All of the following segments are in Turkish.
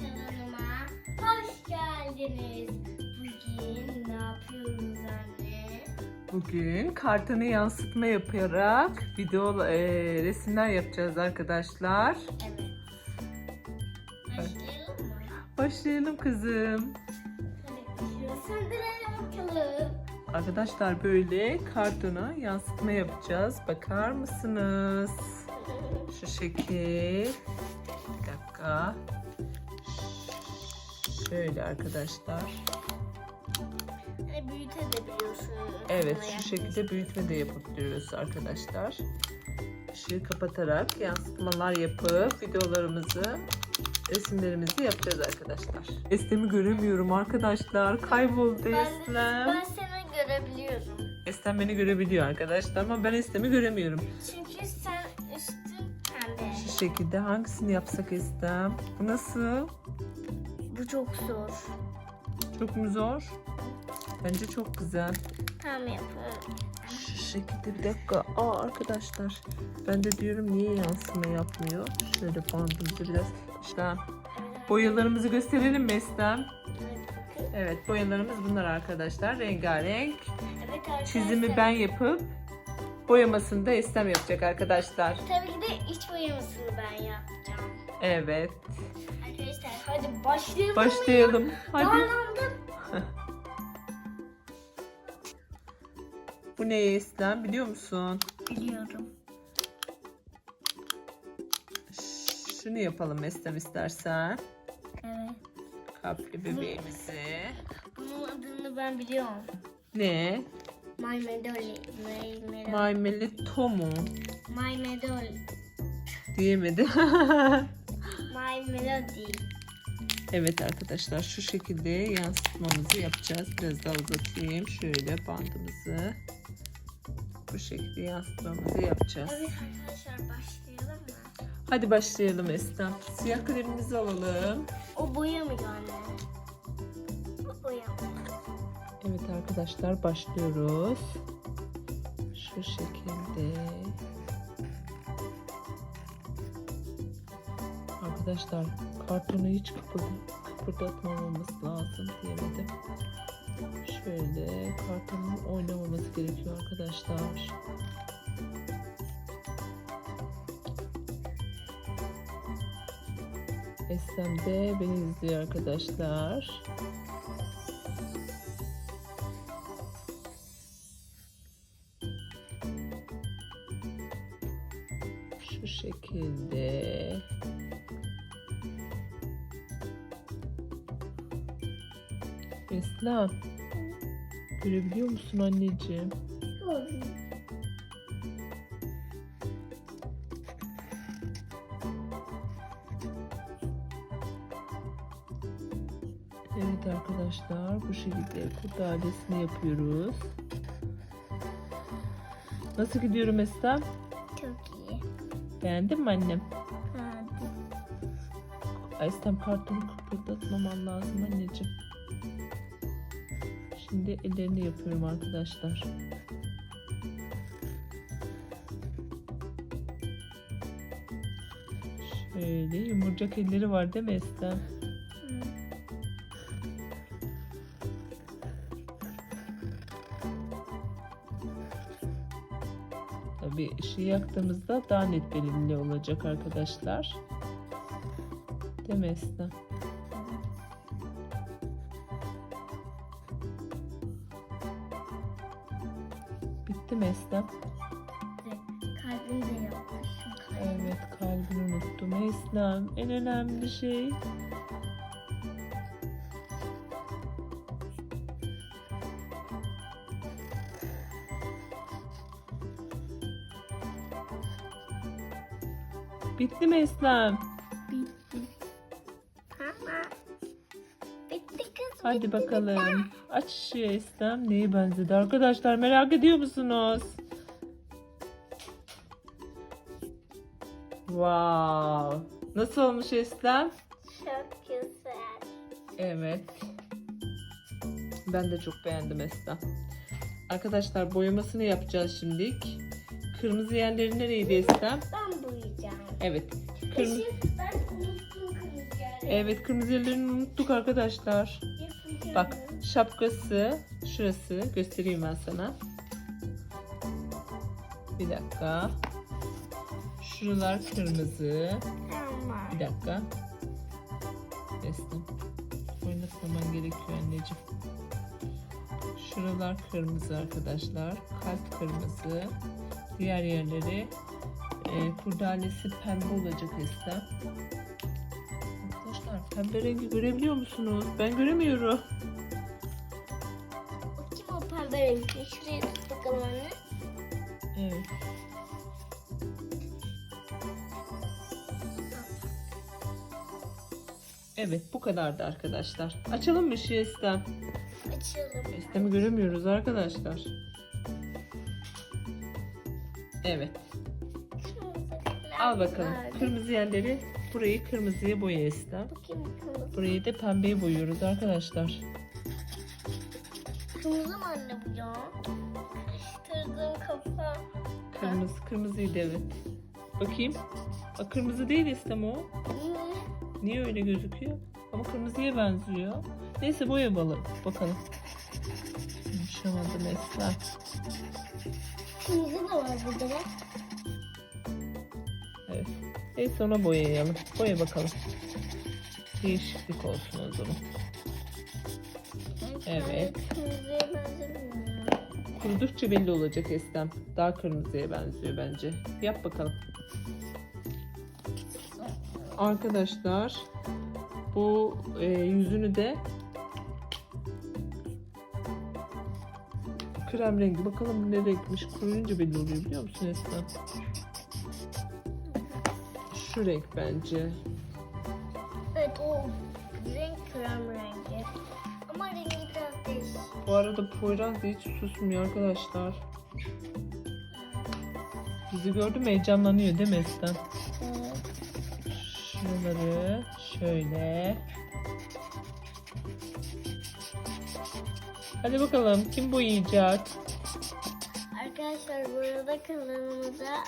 kanalıma hoş geldiniz. Bugün ne yapıyoruz anne? Bugün kartonu yansıtma yaparak video e, resimler yapacağız arkadaşlar. Evet. Başlayalım mı? Başlayalım kızım. Bakalım. Arkadaşlar böyle kartona yansıtma yapacağız. Bakar mısınız? Şu şekil. Bir dakika. Şöyle arkadaşlar. Hani büyütebiliyorsun. Evet şu şekilde büyütme de yapabiliyoruz arkadaşlar. Işığı kapatarak yansıtmalar yapıp videolarımızı resimlerimizi yapacağız arkadaşlar. Eslem'i göremiyorum arkadaşlar. Kayboldu Ben, Eslem. ben seni görebiliyorum. Eslem beni görebiliyor arkadaşlar ama ben Eslem'i göremiyorum. Çünkü sen üstün pembe. Şu şekilde hangisini yapsak Eslem? Bu nasıl? Bu çok zor. Çok mu zor? Bence çok güzel. Tamam yapalım. Şu şekilde bir dakika. Aa arkadaşlar ben de diyorum niye yansıma yapmıyor? Şöyle bandımızı biraz işte boyalarımızı gösterelim mi Eslem? Evet, boyalarımız bunlar arkadaşlar. Rengarenk. Evet arkadaşlar. Çizimi ben yapıp boyamasını da Eslem yapacak arkadaşlar. Tabii ki de iç boyamasını ben yapacağım. Evet. Hadi başlayalım. Başlayalım. Hadi. Bu ne Eslem biliyor musun? Biliyorum. Şunu yapalım Eslem istersen. Evet. Kaplı bebeğimizi. Bunun adını ben biliyorum. Ne? My Medoli. My Medoli. My Melito mu? My Medoli. Diyemedi. My Melody. Evet arkadaşlar şu şekilde yansıtmamızı yapacağız. Biraz daha uzatayım. Şöyle bandımızı. Bu şekilde yansıtmamızı yapacağız. Evet arkadaşlar başlayalım mı? Hadi başlayalım Eslem. Siyah kalemimizi alalım. O boyamıyor anne. O boyamıyor. Evet arkadaşlar başlıyoruz. Şu şekilde. Arkadaşlar kartonu hiç kıpırdı, kıpırdatmamamız lazım diyemedim. Şöyle kartonun oynamaması gerekiyor arkadaşlar. Eslem de beni izliyor arkadaşlar. Şu şekilde. Eslem. Görebiliyor musun anneciğim? Evet arkadaşlar bu şekilde kurdalesini yapıyoruz. Nasıl gidiyorum Eslem? Çok iyi. Beğendin mi annem? Hadi. Eslem kartonu kıpırdatmaman lazım anneciğim. Şimdi ellerini yapıyorum arkadaşlar. Şöyle yumurcak elleri var değil mi Eslem? Tabii ışığı yaktığımızda daha net belirli olacak arkadaşlar. Değil mi Eslem? Bitti mi Eslem? Kalbini de yapmışım. Evet kalbini unuttum Eslem. En önemli şey. Bitti mi Eslem? Hadi bakalım. Aç ışığı Eslem. Neye benzedi arkadaşlar merak ediyor musunuz? Wow. Nasıl olmuş Eslem? Çok güzel. Evet. Ben de çok beğendim Esra. Arkadaşlar boyamasını yapacağız şimdilik. Kırmızı yerleri nereydi Esra? Ben boyayacağım. Evet. Kırmızı. Ben unuttum kırmızı yerleri. Evet kırmızı yerlerini unuttuk arkadaşlar. Bak şapkası şurası göstereyim ben sana. Bir dakika. Şuralar kırmızı. Bir dakika. Esnem. Oynatmaman gerekiyor anneciğim. Şuralar kırmızı arkadaşlar. Kalp kırmızı. Diğer yerleri e, kurdalesi pembe olacak Esnem. Arkadaşlar pembe rengi görebiliyor musunuz? Ben göremiyorum. Bakayım o pembe renkli. Şuraya tut bakalım anne. Evet. Evet bu kadardı arkadaşlar. Açalım mı Estem? Açalım. Estem'i göremiyoruz arkadaşlar. Evet. Al bakalım. Kırmızı yerleri burayı kırmızıya boya Estem. Bakayım kırmızı. Burayı da pembeye boyuyoruz arkadaşlar. Kırmızı mı anne bu ya? Karıştırdığım kafa. Kırmızı kırmızıydı evet. Bakayım. Bak kırmızı değil Estem o. Ne? Niye öyle gözüküyor? Ama kırmızıya benziyor. Neyse boyayalım bakalım. Konuşamadım Esra. Kırmızı da var burada bak. Evet. Neyse ona boyayalım. Boya bakalım. Değişiklik olsun o zaman. Evet. Benzemiyor. Kurudukça belli olacak Estem. Daha kırmızıya benziyor bence. Yap bakalım. Arkadaşlar bu e, yüzünü de krem rengi. Bakalım ne renkmiş. Kuruyunca belli oluyor biliyor musun Estem? Şu renk bence. Evet o renk krem rengi. Ama rengi biraz değişik. Bu arada Poyraz da hiç susmuyor arkadaşlar. Bizi gördü mü heyecanlanıyor değil mi Estem? Evet. Şuraları şöyle. Hadi bakalım kim boyayacak? Arkadaşlar burada kanalımıza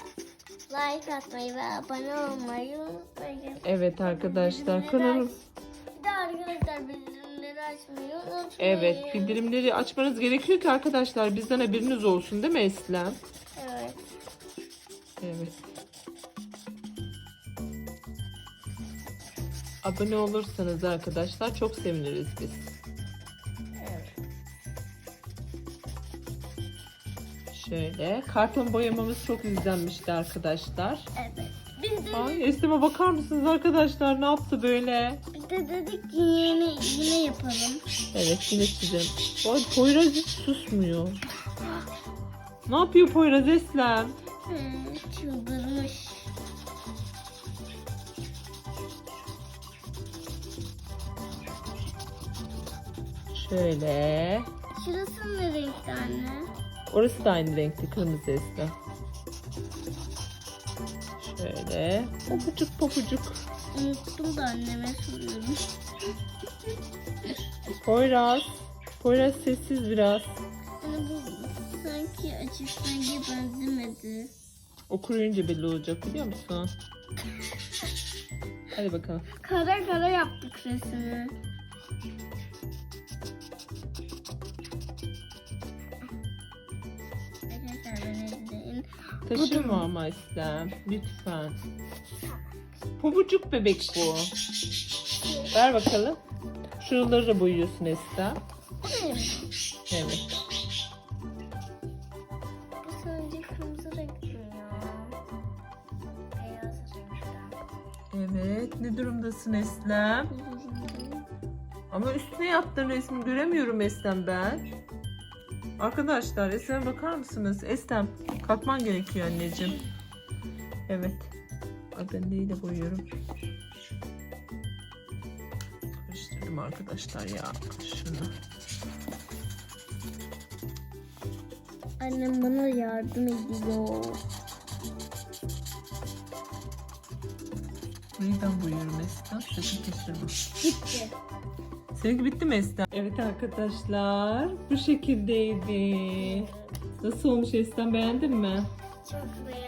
like atmayı ve abone olmayı unutmayın. Evet arkadaşlar kanalım. Bir de arkadaşlar bildirimleri açmayı unutmayın. Evet bildirimleri açmanız gerekiyor ki arkadaşlar bizden haberiniz olsun değil mi Eslem? Evet. Evet. Abone olursanız arkadaşlar çok seviniriz biz. Şöyle karton boyamamız çok izlenmişti arkadaşlar. Evet. Biz de, Ay Eslem'e bakar mısınız arkadaşlar ne yaptı böyle? biz de dedik ki yine, yine yapalım. Evet yine çizeceğim. Ay Poyraz hiç susmuyor. Ne yapıyor Poyraz Eslem? Hı, çıldırmış. Şöyle. Şurası ne renkte anne? Orası da aynı renkli kırmızı Eslem. Şöyle. Popucuk popucuk. Unuttum da anneme soruyorum. Poyraz. Poyraz sessiz biraz. Anne bu sanki açık renge benzemedi. O kuruyunca belli olacak biliyor musun? Hadi bakalım. Kara kara yaptık resmi. Taşırma ama İslam. Lütfen. Pabucuk bebek bu. Ver bakalım. Şuraları da boyuyorsun Esra. Evet. Bu sadece kırmızı renk mi ya? Beyaz renkten. Evet. Ne durumdasın Eslem? Ama üstüne yaptığın resmi göremiyorum Eslem ben. Arkadaşlar Eslem'e bakar mısınız? Eslem kalkman gerekiyor anneciğim. Evet. Ay ben neyle boyuyorum? Karıştırdım arkadaşlar ya. Şunu. Annem bana yardım ediyor. Burayı ben boyuyorum Eslem. Sakın kestirme. Gitti. Seninki bitti mi Eslem? Evet arkadaşlar. Bu şekildeydi. Nasıl olmuş Eslem beğendin mi? Çok beğendim.